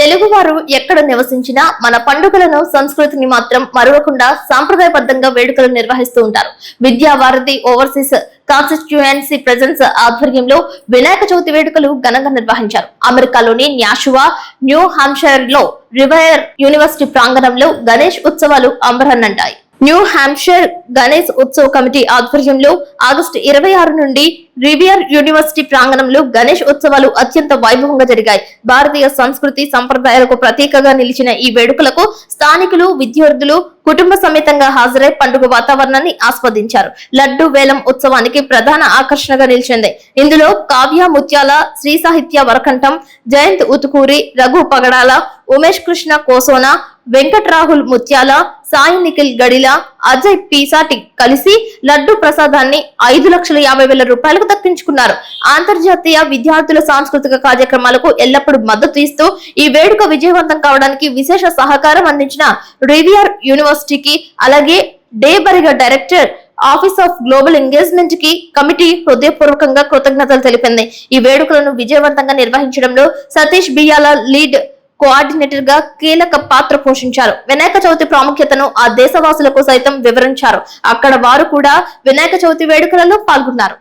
తెలుగువారు ఎక్కడ నివసించినా మన పండుగలను సంస్కృతిని మాత్రం మరవకుండా సాంప్రదాయబద్ధంగా వేడుకలు నిర్వహిస్తూ ఉంటారు. విద్యా వారధి ఓవర్సీస్ కాన్స్టిట్యుయెన్సీ ప్రెజెన్స్ ఆధ్వర్యంలో వినాయక చవితి వేడుకలు ఘనంగా నిర్వహించారు. అమెరికాలోని న్యాషువా న్యూ హాంషైర్లో రివైర్ యూనివర్సిటీ ప్రాంగణంలో గణేష్ ఉత్సవాలు అంబరన్నంటాయి. న్యూ హాంప్షైర్ గణేష్ ఉత్సవ కమిటీ ఆధ్వర్యంలో ఆగస్టు ఇరవై ఆరు నుండి రివియర్ యూనివర్సిటీ ప్రాంగణంలో గణేష్ ఉత్సవాలు అత్యంత వైభవంగా జరిగాయి. భారతీయ సంస్కృతి సంప్రదాయాలకు ప్రతీకగా నిలిచిన ఈ వేడుకలకు స్థానికులు విద్యార్థులు కుటుంబ సమేతంగా హాజరై పండుగ వాతావరణాన్ని ఆస్వాదించారు. లడ్డు వేలం ఉత్సవానికి ప్రధాన ఆకర్షణగా నిలిచింది. ఇందులో కావ్య ముత్యాల శ్రీ సాహిత్య వరకంఠం జయంత్ ఉతుకూరి రఘు పగడాల ఉమేష్ కృష్ణ కోసోనా వెంకట్ రాహుల్ ముత్యాల సాయి నిఖిల్ గడిల అజయ్ పీసాటి కలిసి లడ్డు ప్రసాదాన్ని ఐదు లక్షల యాభై వేల రూపాయలకు దక్కించుకున్నారు. అంతర్జాతీయ విద్యార్థుల సాంస్కృతిక కార్యక్రమాలకు ఎల్లప్పుడూ మద్దతు ఇస్తూ ఈ వేడుక విజయవంతం కావడానికి విశేష సహకారం అందించిన రివియర్ యూనివర్సిటీకి అలాగే డేబరిగా డైరెక్టర్ ఆఫీస్ ఆఫ్ గ్లోబల్ ఎంగేజ్మెంట్కి కమిటీ హృదయపూర్వకంగా కృతజ్ఞతలు తెలిపింది. ఈ వేడుకలను విజయవంతంగా నిర్వహించడంలో సతీష్ బియాల లీడ్ కోఆర్డినేటర్గా కీలక పాత్ర పోషించారు. వినాయక చవితి ప్రాముఖ్యతను ఆ దేశవాసులకు సైతం వివరించారు. అక్కడ వారు కూడా వినాయక చవితి వేడుకలలో పాల్గొన్నారు.